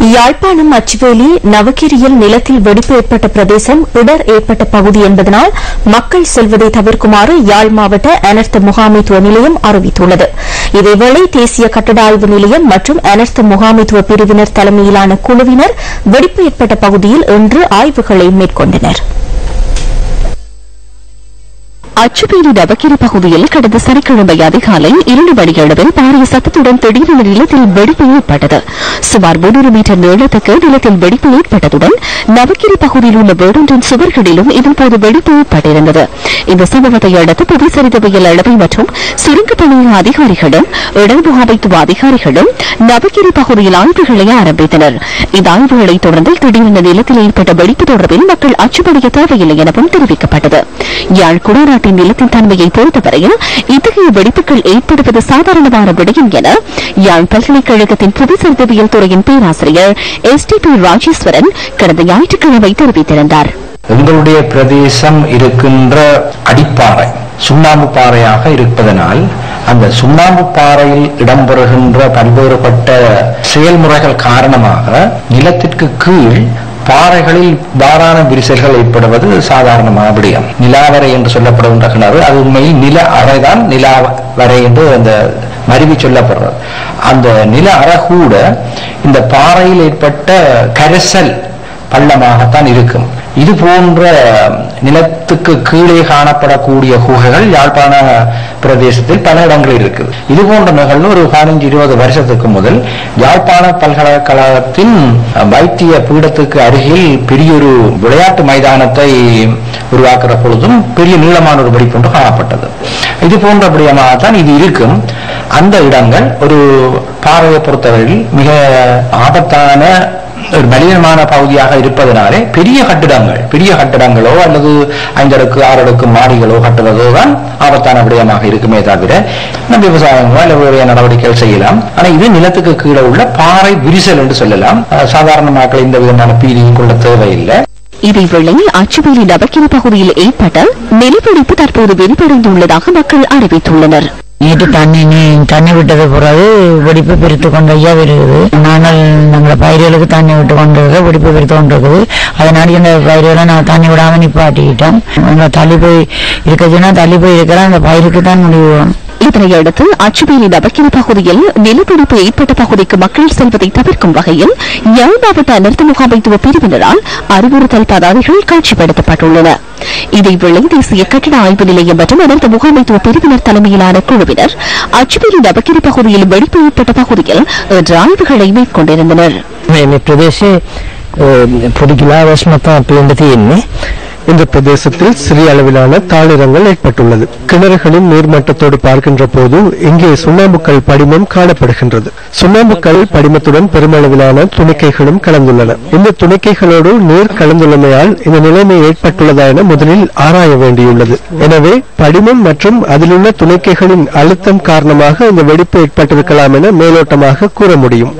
யாழ்ப்பாணம் அச்சுவேலி நவகிரியில் நிலத்தில் வெடிப்பு ஏற்பட்ட பிரதேசம் இடர் ஏற்பட்ட பகுதி என்பதனால் மக்கள் செல்வதை தவிர்க்குமாறு யாழ் மாவட்ட அனர்த்த முகாமைத்துவ நிலையம் அறிவித்துள்ளது. இதேவேளை தேசிய கட்டட ஆய்வு நிலையம் மற்றும் அனர்த்த முகாமைத்துவ பிரிவினர் தலைமையிலான குழுவினர் வெடிப்பு ஏற்பட்ட பகுதியில் இன்று ஆய்வுகளை மேற்கொண்டனர். அச்சுப்பேரி நவக்கிரி பகுதியில் கடந்த சனிக்கிழமை அதிகாலை இரண்டு மணியளவில் பாரிய சத்தத்துடன் திடீரென நிலத்தில் வெடிப்பு ஏற்பட்டது. சுமார் முன்னூறு மீட்டர் நீளத்துக்கு நிலத்தில் வெடிப்பு ஏற்பட்டதுடன் நவக்கிரி பகுதியில் உள்ள வீடொன்றின் சுவர்களிலும் இதன்போது வெடிப்பு ஏற்பட்டிருந்தது இந்த சம்பவத்தை அடுத்து புவிசரிதவியல் அளவை மற்றும் சுருங்கப் பணிய அதிகாரிகளும் இடர் முகாமைத்துவ அதிகாரிகளும் நவக்கிரி பகுதியில் ஆய்வுகளை ஆரம்பித்தனர். இந்த ஆய்வுகளை தொடர்ந்து திடீரென நிலத்தில் ஏற்பட்ட வெடிப்பு தொடர்பில் மக்கள் அச்சுப்படைய தேவையில்லை எனவும் தெரிவிக்கப்பட்டது. யாழ் குடாநாட்டின் நிலத்தின் தன்மையை பொறுத்தவரையில் இத்தகைய வெடிப்புகள் ஏற்படுவது சாதாரணமான விடயம் என யாழ் பல்கலைக்கழகத்தின் புவிசரிதவியல் துறையின் பேராசிரியர் எஸ் டி பி ராஜேஸ்வரன் கடந்த ஞாயிற்றுக்கிழமை தெரிவித்திருந்தார். எங்களுடைய பிரதேசம் இருக்கின்ற அடிப்பாறை சுண்ணாம்பு பாறையாக இருப்பதனால் அந்த சுண்ணாம்பு பாறையில் இடம்பெறுகின்ற பல்வேறுபட்ட செயல்முறைகள் காரணமாக நிலத்திற்கு கீழ் பாறைகளில் தாராள விரிசல்கள் ஏற்படுவது சாதாரணமான விடயம். நிலாவரை என்று சொல்லப்படுகின்ற கிணறு அது உண்மையில் நில அறைதான் நிலாவரை என்று அந்த மருவி சொல்லப்படுறது அந்த நில அறை கூட இந்த பாறையில் ஏற்பட்ட கரைசல் பள்ளமாகத்தான் இருக்கும். இது போன்ற நிலத்துக்கு கீழே காணப்படக்கூடிய குகைகள் யாழ்ப்பாண பிரதேசத்தில் பல இடங்களில் இருக்குது இது போன்ற நிகழ்வு ஒரு பதினஞ்சு இருபது வருஷத்துக்கு முதல் யாழ்ப்பாண பல்கலைக்கழகத்தின் வைத்திய பீடத்துக்கு அருகில் பெரியொரு விளையாட்டு மைதானத்தை உருவாக்குற பொழுதும் பெரிய நீளமான ஒரு வெடிப்பு ஒன்று காணப்பட்டது. இது போன்றபடியமாகத்தான் இது இருக்கும். அந்த இடங்கள் ஒரு பாறையை பொறுத்தவரையில் மிக ஆபத்தான ஒரு மலினமான பகுதியாக இருப்பதனாலே பெரிய கட்டிடங்கள் பெரிய கட்டிடங்களோ அல்லது ஐந்தடுக்கு அடுக்கு மாடிகளோ கட்டுவதோ தான் ஆபத்தான விடயமாக இருக்குமே தவிர நம்ம விவசாயங்களோ அல்ல வேறு நடவடிக்கைகள் செய்யலாம். ஆனா இது நிலத்துக்கு கீழே உள்ள பாறை விரிசல் என்று சொல்லலாம். சாதாரண மக்கள் இந்த விதமான பீதியும் கொள்ள தேவையில்லை. இதேவேளை அச்சுவேலி நவக்கிரி பகுதியில் ஏற்பட்ட நிலவெடிப்பு தற்போது வெளிப்படைந்துள்ளதாக மக்கள் அறிவித்துள்ளனர். நேற்று தண்ணி நீ தண்ணி விட்டது பிறகு வெடிப்பு பிரித்து கொண்டு ஐயா இருக்குது நாங்கள் நம்மள பயிர்களுக்கு தண்ணி விட்டு கொண்டு இருக்க வெடிப்பு பிரித்து கொண்டு இருக்குது. அதனால இந்த பயிர்களை நான் தண்ணி விடாம நிப்பாட்டிக்கிட்டோம் அங்க தள்ளி போய் இருக்குதுன்னா தள்ளி போய் இருக்கிறேன் அந்த பயிருக்கு தான் முடிவு. இதனையடுத்து அச்சுவேலி நவக்கிரி பகுதியில் நிலப்பிடிப்பு ஏற்பட்ட பகுதிக்கு மக்கள் செல்வதை தவிர்க்கும் வகையில் யாழ் மாவட்ட அனர்த்த முகாமைத்துவ பிரிவினரால் அறிவுறுத்தல் பதாதைகள் காட்சிப்படுத்தப்பட்டுள்ளன இதேவேளை தேசிய கட்டட ஆய்வு நிலையம் மற்றும் அனர்த்த முகாமைத்துவ பிரிவினர் தலைமையிலான குழுவினர் அச்சுவேலி நவக்கிரி பகுதியில் வெடிப்பு ஏற்பட்ட பகுதியில் இன்று ஆய்வுகளை மேற்கொண்டிருந்தனர் මේ ප්‍රදේශයේ පොඩිගිලා වස්මතා අපේන්ට තියෙන්නේ இந்த பிரதேசத்தில் சிறிய அளவிலான தாளிரங்கள் ஏற்பட்டுள்ளது. கிணறுகளின் நீர்மட்டத்தோடு பார்க்கின்ற போது இங்கே சுண்ணாம்புக்கல் படிமம் காணப்படுகின்றது. சுண்ணாம்புக்கல் படிமத்துடன் பெருமளவிலான துணிக்கைகளும் கலந்துள்ளன. இந்த துணிக்கைகளோடு நீர் கலந்துள்ளமையால் இந்த நிலைமை ஏற்பட்டுள்ளதா என முதலில் ஆராய வேண்டியுள்ளது. எனவே படிமம் மற்றும் அதிலுள்ள துணிக்கைகளின் அழுத்தம் காரணமாக இந்த வெடிப்பு ஏற்பட்டிருக்கலாம் என மேலோட்டமாக கூற முடியும்.